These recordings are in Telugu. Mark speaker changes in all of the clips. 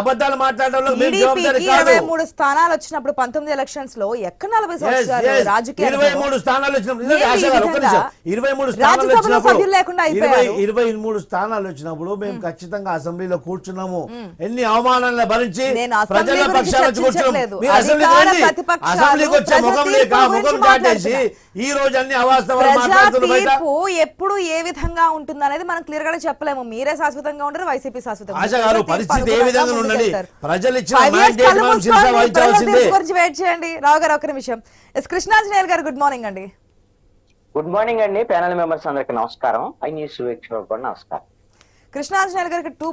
Speaker 1: అబద్ధాలు మాట్లాడడంలో కాదు.
Speaker 2: ఇరవై మూడు స్థానాలు వచ్చినప్పుడు పంతొమ్మిది ఎలక్షన్స్లో ఎక్కడ నలభై సంవత్సరాలు. రాజకీయ
Speaker 1: ఇరవై మూడు స్థానాలు వచ్చినప్పుడు. ఇరవై మూడు స్థానాలు వచ్చినప్పుడు ఇరవై మూడు స్థానాలు వచ్చినప్పుడు మేము ఖచ్చితంగా అసెంబ్లీలో కూర్చున్నాము. ఎన్ని అవమానాలను భరించి ప్రజల. మీరు అసెంబ్లీకి వచ్చే ముఖం ముఖం
Speaker 2: మాట్లాడుతున్నా.
Speaker 1: ఈ రోజు అన్ని అవాస్తవాలు
Speaker 2: ఎప్పుడు ఏ విధంగా ఉంటుంది అనేది మనం క్లియర్గా చెప్పలేము. మీరే శాశ్వతంగా ఉండరు వైసీపీ శాశ్వతంగా తీర్పు
Speaker 1: పరిస్థితి ఏ విధంగా
Speaker 2: ముందుకెళ్తారు.
Speaker 1: ప్రజలు ఇచ్చిన
Speaker 2: గురించి వెయిట్ చేయండి. రావు గారు ఒక నిమిషం. ఎస్ కృష్ణాంజనేయులు గారు గుడ్ మార్నింగ్ అండి.
Speaker 3: గుడ్ మార్నింగ్ అండి. ప్యానల్ మెంబర్స్ అందరికి నమస్కారం. ఐ న్యూస్ కూడా నమస్కారం.
Speaker 2: కృష్ణాంజనేయులు గారికి టూ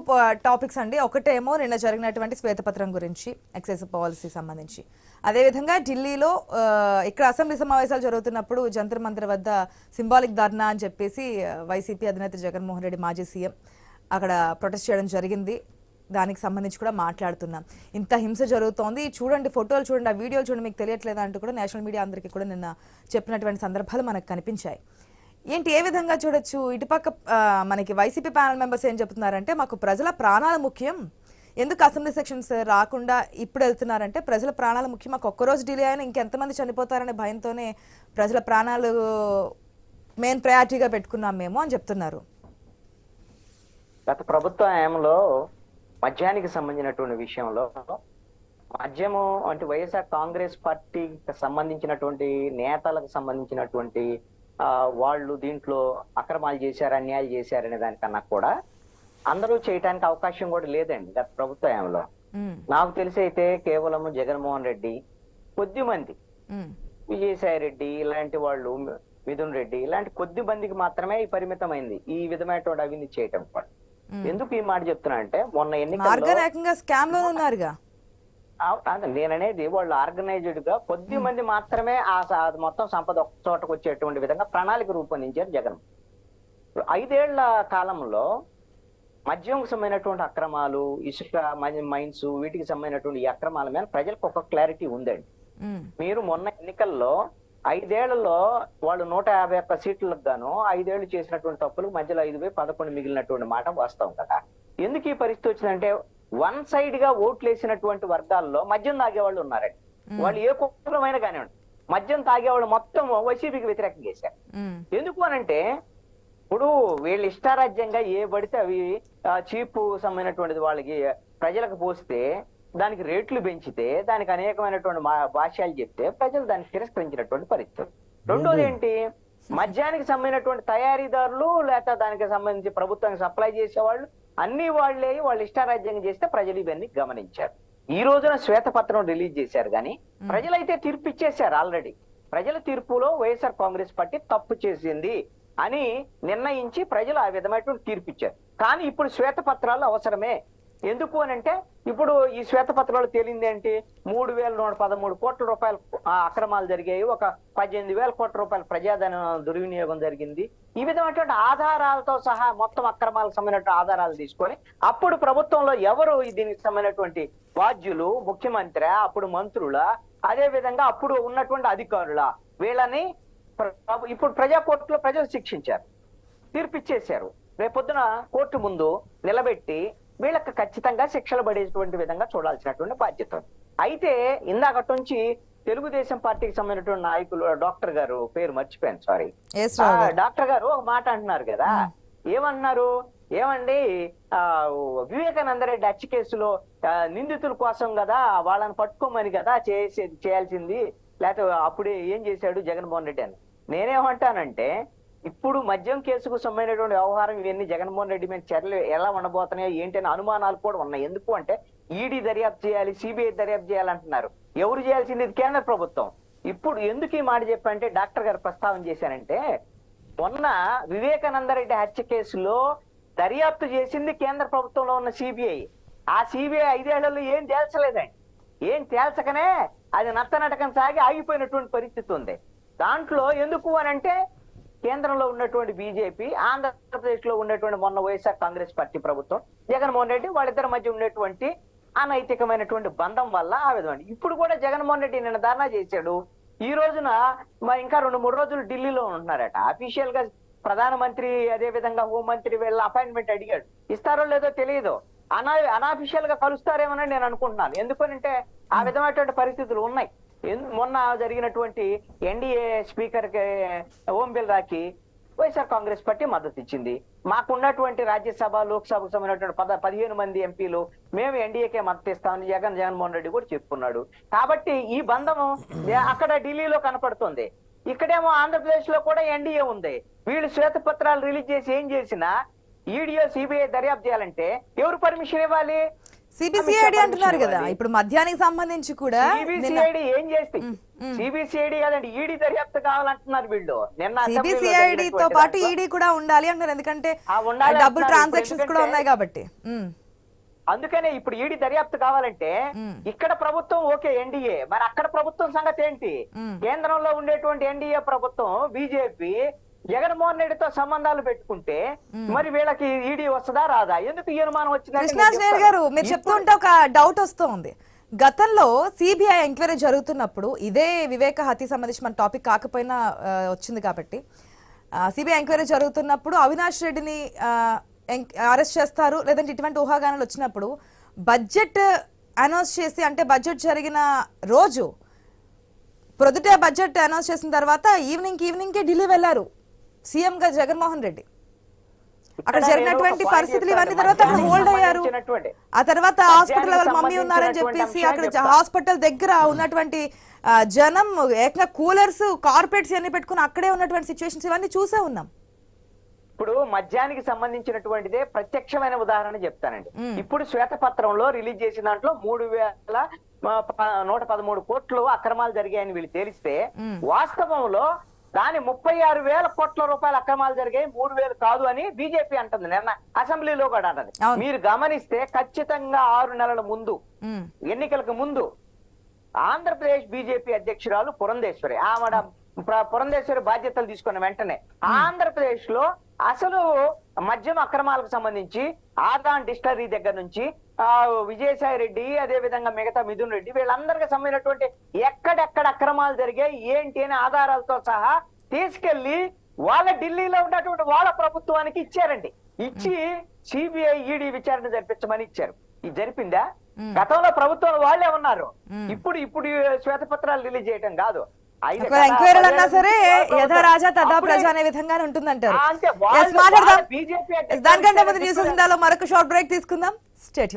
Speaker 2: టాపిక్స్ అండి. ఒకటేమో నిన్న జరిగినటువంటి శ్వేతపత్రం గురించి ఎక్సైజ్ పాలసీ సంబంధించి. అదేవిధంగా ఢిల్లీలో ఆ, ఇక్కడ అసెంబ్లీ సమావేశాలు జరుగుతున్నప్పుడు జంతర్ మంతర్ వద్ద సింబాలిక్ ధర్నా అని చెప్పేసి ఆ, వైసీపీ అధినేత జగన్మోహన్ రెడ్డి మాజీ సీఎం అక్కడ ప్రొటెస్ట్ చేయడం జరిగింది. దానికి సంబంధించి కూడా మాట్లాడుతున్నాం. ఇంత హింస జరుగుతోంది. చూడండి ఫోటోలు చూడండి ఆ వీడియోలు చూడండి మీకు తెలియట్లేదా అంటూ కూడా నేషనల్ మీడియా అందరికీ కూడా నిన్న చెప్పినటువంటి సందర్భాలు మనకు కనిపించాయి. ఏంటి ఏ విధంగా చూడొచ్చు? ఇటుపక్క మనకి వైసీపీ ప్యానల్ మెంబర్స్ ఏం చెప్తున్నారంటే మాకు ప్రజల ప్రాణాలు ముఖ్యం. ఎందుకు అసెంబ్లీ సెక్షన్స్ రాకుండా ఇప్పుడు వెళ్తున్నారంటే ప్రజల ప్రాణాలు ముఖ్యం. మాకు ఒక్కరోజు డిలే అయినా ఇంకెంతమంది చనిపోతారనే భయంతోనే ప్రజల ప్రాణాలు మెయిన్ ప్రయారిటీగా పెట్టుకున్నాం మేము అని చెప్తున్నారు.
Speaker 3: గత ప్రభుత్వ హయాంలో మద్యానికి సంబంధించినటువంటి విషయంలో మద్యము అంటే వైఎస్ఆర్ కాంగ్రెస్ పార్టీకి సంబంధించినటువంటి నేతలకు సంబంధించినటువంటి వాళ్ళు దీంట్లో అక్రమాలు చేశారు అన్యాయాలు చేశారనే దానికన్నా కూడా అందరూ చేయటానికి అవకాశం కూడా లేదండి గత ప్రభుత్వ హయాంలో నాకు తెలిసి అయితే కేవలం జగన్మోహన్ రెడ్డి కొద్ది మంది విజయసాయి రెడ్డి ఇలాంటి వాళ్ళు మిథున్ రెడ్డి ఇలాంటి కొద్ది మందికి మాత్రమే ఈ పరిమితమైంది. ఈ విధమైనటువంటి అవినీతి చేయటం కూడా. ఎందుకు ఈ మాట చెప్తున్నా అంటే మొన్న ఎన్నికల్లో
Speaker 2: స్కామ్లో ఉన్నారుగా.
Speaker 3: నేననేది వాళ్ళు ఆర్గనైజ్డ్గా కొద్ది మంది మాత్రమే ఆ మొత్తం సంపద ఒక చోటకు వచ్చేటువంటి విధంగా ప్రణాళిక రూపొందించారు జగన్. ఐదేళ్ళ కాలంలో మద్యంకు సంబంధించినటువంటి అక్రమాలు ఇసుక మైన్స్ వీటికి సంబంధించినటువంటి ఈ అక్రమాల మీద ప్రజలకు ఒక క్లారిటీ ఉందండి. మీరు మొన్న ఎన్నికల్లో ఐదేళ్ళలో వాళ్ళు నూట యాభై ఒక్క సీట్లకు గాను ఐదేళ్ళు చేసినటువంటి తప్పులు మధ్యలో ఐదు పోయి పదకొండు మిగిలినటువంటి మాట వాస్తవం కదా. ఎందుకు ఈ పరిస్థితి వచ్చిందంటే వన్ సైడ్గా ఓట్లు వేసినటువంటి వర్గాల్లో మద్యం తాగేవాళ్ళు ఉన్నారండి. వాళ్ళు ఏ కుటుంబమైనా కానివ్వండి మద్యం తాగేవాళ్ళు మొత్తం వైసీపీకి వ్యతిరేకంగా చేశారు. ఎందుకు అనంటే ఇప్పుడు వీళ్ళు ఇష్టారాజ్యంగా ఏ పడితే అవి చీపు సంబంధించినటువంటిది వాళ్ళకి ప్రజలకు పోస్తే దానికి రేట్లు పెంచితే దానికి అనేకమైనటువంటి భాష్యాలు చెప్తే ప్రజలు దాన్ని తిరస్కరించినటువంటి పరిస్థితి. రెండోది ఏంటి? మద్యానికి సంబంధించినటువంటి తయారీదారులు లేక దానికి సంబంధించి ప్రభుత్వానికి సప్లై చేసేవాళ్ళు అన్ని వాళ్ళే వాళ్ళు ఇష్టారాజ్యంగా చేస్తే ప్రజలు ఇవన్నీ గమనించారు. ఈ రోజున శ్వేతపత్రం రిలీజ్ చేశారు కానీ ప్రజలైతే తీర్పు ఇచ్చేశారు ఆల్రెడీ. ప్రజల తీర్పులో వైఎస్ఆర్ కాంగ్రెస్ పార్టీ తప్పు చేసింది అని నిర్ణయించి ప్రజలు ఆ విధమైనటువంటి తీర్పు ఇచ్చారు. కానీ ఇప్పుడు శ్వేతపత్రాలు అవసరమే. ఎందుకు అని అంటే ఇప్పుడు ఈ శ్వేతపత్రాలు తేలింది ఏంటి? మూడు వేల నూట పదమూడు కోట్ల రూపాయల అక్రమాలు జరిగాయి. ఒక పద్దెనిమిది వేల కోట్ల రూపాయల ప్రజాధన దుర్వినియోగం జరిగింది. ఈ విధమైనటువంటి ఆధారాలతో సహా మొత్తం అక్రమాలకు సంబంధించిన ఆధారాలు తీసుకొని అప్పుడు ప్రభుత్వంలో ఎవరు దీనికి సంబంధించినటువంటి బాధ్యులు ముఖ్యమంత్రి అప్పుడు మంత్రుల అదే విధంగా అప్పుడు ఉన్నటువంటి అధికారుల వీళ్ళని ఇప్పుడు ప్రజా కోర్టులో ప్రజలు శిక్షించారు తీర్పిచ్చేశారు. రేపొద్దున కోర్టు ముందు నిలబెట్టి వీళ్ళకి ఖచ్చితంగా శిక్షలు పడేటువంటి విధంగా చూడాల్సినటువంటి బాధ్యత. అయితే ఇందాకటి నుంచి తెలుగుదేశం పార్టీకి సంబంధించినటువంటి నాయకులు డాక్టర్ గారు పేరు మర్చిపోయాను సారీ. డాక్టర్ గారు ఒక మాట అంటున్నారు కదా. ఏమన్నారు? ఏమండి? ఆ వివేకానంద రెడ్డి హత్య కేసులో నిందితుల కోసం కదా వాళ్ళని పట్టుకోమని కదా చేసేది చేయాల్సింది. లేకపోతే అప్పుడే ఏం చేశాడు జగన్మోహన్ రెడ్డి అని. నేనేమంటానంటే ఇప్పుడు మద్యం కేసుకు సంబంధించినటువంటి వ్యవహారం ఇవన్నీ జగన్మోహన్ రెడ్డి మీద చర్యలు ఎలా ఉండబోతున్నాయో ఏంటనే అనుమానాలు కూడా ఉన్నాయి. ఎందుకు అంటే ఈడీ దర్యాప్తు చేయాలి సిబిఐ దర్యాప్తు చేయాలంటున్నారు ఎవరు చేయాల్సింది? కేంద్ర ప్రభుత్వం. ఇప్పుడు ఎందుకు ఈ మాట చెప్పంటే డాక్టర్ గారు ప్రస్తావన చేశారంటే మొన్న వివేకానంద రెడ్డి హత్య కేసులో దర్యాప్తు చేసింది కేంద్ర ప్రభుత్వంలో ఉన్న సిబిఐ. ఆ సిబిఐ ఐదేళ్ళలో ఏం తేల్చలేదండి. ఏం తేల్చకనే అది నత్తనటకం సాగి ఆగిపోయినటువంటి పరిస్థితి ఉంది. దాంట్లో ఎందుకు అని అంటే కేంద్రంలో ఉన్నటువంటి బీజేపీ ఆంధ్రప్రదేశ్లో ఉన్నటువంటి మొన్న వైఎస్ఆర్ కాంగ్రెస్ పార్టీ ప్రభుత్వం జగన్మోహన్ రెడ్డి వాళ్ళిద్దరి మధ్య ఉన్నటువంటి అనైతికమైనటువంటి బంధం వల్ల ఆ విధంగా ఇప్పుడు కూడా జగన్మోహన్ రెడ్డి నిన్న ధర్నా చేశాడు. ఈ రోజున ఇంకా రెండు మూడు రోజులు ఢిల్లీలో ఉంటున్నారట. అఫీషియల్గా ప్రధానమంత్రి అదే విధంగా హోంమంత్రి వీళ్ళ అపాయింట్మెంట్ అడిగాడు. ఇస్తారో లేదో తెలియదు. అనా అనాఫిషియల్గా కలుస్తారేమోనని నేను అనుకుంటున్నాను. ఎందుకనంటే ఆ విధమైనటువంటి పరిస్థితులు ఉన్నాయి. మొన్న జరిగినటువంటి ఎన్డీఏ స్పీకర్కి ఓం బిర్లాకి వైఎస్ఆర్ కాంగ్రెస్ పార్టీ మద్దతు ఇచ్చింది. మాకున్నటువంటి రాజ్యసభ లోక్సభకు సంబంధించినటువంటి పద పదిహేను మంది ఎంపీలు మేము ఎన్డీఏకే మద్దతు ఇస్తామని జగన్ జగన్మోహన్ రెడ్డి కూడా చెప్పుకున్నాడు. కాబట్టి ఈ బంధం అక్కడ ఢిల్లీలో కనపడుతుంది. ఇక్కడేమో ఆంధ్రప్రదేశ్లో కూడా ఎన్డీఏ ఉంది. వీళ్ళు శ్వేతపత్రాలు రిలీజ్ చేసి ఏం చేసినా ఈడీఓ సిబిఐ దర్యాప్తు చేయాలంటే ఎవరు పర్మిషన్ ఇవ్వాలి?
Speaker 2: సిబిసిఐడి అంటున్నారు కదా. ఇప్పుడు మద్యానికి సంబంధించి కూడా
Speaker 3: సిబిసిఐడి ఏం చేస్తే సిబిసిఐడి కాదండి ఈడీ దర్యాప్తు కావాలంటున్నారు వీళ్ళు. నిన్న
Speaker 2: సిబిసిఐడి తో పాటు ఈడీ కూడా ఉండాలి అంటారు ఎందుకంటే
Speaker 3: అంటున్నారు.
Speaker 2: ట్రాన్సాక్షన్స్ కూడా ఉన్నాయి కాబట్టి.
Speaker 3: అందుకనే ఇప్పుడు ఈడీ దర్యాప్తు కావాలంటే ఇక్కడ ప్రభుత్వం ఓకే ఎన్డీఏ మరి అక్కడ ప్రభుత్వం సంగతి ఏంటి? కేంద్రంలో ఉండేటువంటి ఎన్డీఏ ప్రభుత్వం బీజేపీ జగన్మోహన్ రెడ్డితో సంబంధాలు పెట్టుకుంటే మరి వీళ్ళకి ఈడీ వస్తుందా రాదా? ఎందుకు ఈ అనుమానం
Speaker 2: కృష్ణాంజనేయులు
Speaker 3: చెప్తాను.
Speaker 2: గారు మీరు చెప్తుంటే ఒక డౌట్ వస్తుంది గతంలో సిబిఐ ఎంక్వైరీ జరుగుతున్నప్పుడు ఇదే వివేక హత్య సంబంధించి మన టాపిక్ కాకపోయినా వచ్చింది కాబట్టి సిబిఐ ఎంక్వైరీ జరుగుతున్నప్పుడు అవినాష్ రెడ్డిని అరెస్ట్ చేస్తారు. లేదంటే ఇటువంటి ఊహాగానాలు వచ్చినప్పుడు బడ్జెట్ అనౌన్స్ చేసి అంటే బడ్జెట్ జరిగిన రోజు ప్రొద్దుటే బడ్జెట్ అనౌన్స్ చేసిన తర్వాత ఈవినింగ్ ఈవినింగ్ కే ఢిల్లీ వెళ్ళారు సీఎం గా జగన్మోహన్ రెడ్డి. అక్కడ జరిగినటువంటి పరిస్థితులు ఇవన్నీ. తర్వాత అక్కడ హోల్డ్ అయ్యారు. ఆ తర్వాత హాస్పిటల్ వాళ్ళ మమ్మీ ఉన్నారని చెప్పేసి అక్కడ. హాస్పిటల్ దగ్గర ఉన్నటువంటి జనం ఏకంగా కూలర్స్ కార్పెట్స్ అన్ని పెట్టుకుని అక్కడే ఉన్నటువంటి సిచ్యువేషన్స్ ఇవన్నీ చూసే ఉన్నాం.
Speaker 3: ఇప్పుడు మద్యానికి సంబంధించినటువంటిదే ప్రత్యక్షమైన ఉదాహరణ చెప్తానండి. ఇప్పుడు శ్వేతపత్రంలో రిలీజ్ చేసిన దాంట్లో మూడు వేల నూట పదమూడు కోట్లు అక్రమాలు జరిగాయని వీళ్ళు తేలిస్తే వాస్తవంలో దాని ముప్పై ఆరు వేల కోట్ల రూపాయల అక్రమాలు జరిగాయి మూడు వేలు కాదు అని బీజేపీ అంటుంది నిన్న అసెంబ్లీలో కూడా అంటది. మీరు గమనిస్తే ఖచ్చితంగా ఆరు నెలల ముందు ఎన్నికలకు ముందు ఆంధ్రప్రదేశ్ బీజేపీ అధ్యక్షురాలు పురంధేశ్వరి ఆవిడ ప్ర- పురంధేశ్వరి బాధ్యతలు తీసుకున్న వెంటనే ఆంధ్రప్రదేశ్లో అసలు మద్యం అక్రమాలకు సంబంధించి ఆదాన్ డిస్టరీ దగ్గర నుంచి ఆ విజయసాయి రెడ్డి అదే విధంగా మిగతా మిథున్ రెడ్డి వీళ్ళందరికీ సంబంధించినటువంటి ఎక్కడెక్కడ అక్రమాలు జరిగాయి ఏంటి అనే ఆధారాలతో సహా తీసుకెళ్ళి వాళ్ళ ఢిల్లీలో ఉన్నటువంటి వాళ్ళ ప్రభుత్వానికి ఇచ్చారండి. ఇచ్చి సిబిఐ ఈడీ విచారణ జరిపించమని ఇచ్చారు. ఇది జరిపిందా? గతంలో ప్రభుత్వం వాళ్ళే ఉన్నారు. ఇప్పుడు ఇప్పుడు శ్వేతపత్రాలు రిలీజ్ చేయటం కాదు.
Speaker 2: ఎంక్వైరీలు అన్నా సరే యథా రాజా తదా ప్రజ అనే విధంగానే ఉంటుందంటారు. దానికంటే ముందు. న్యూస్ మరొక షార్ట్ బ్రేక్ తీసుకుందాం. స్టేట్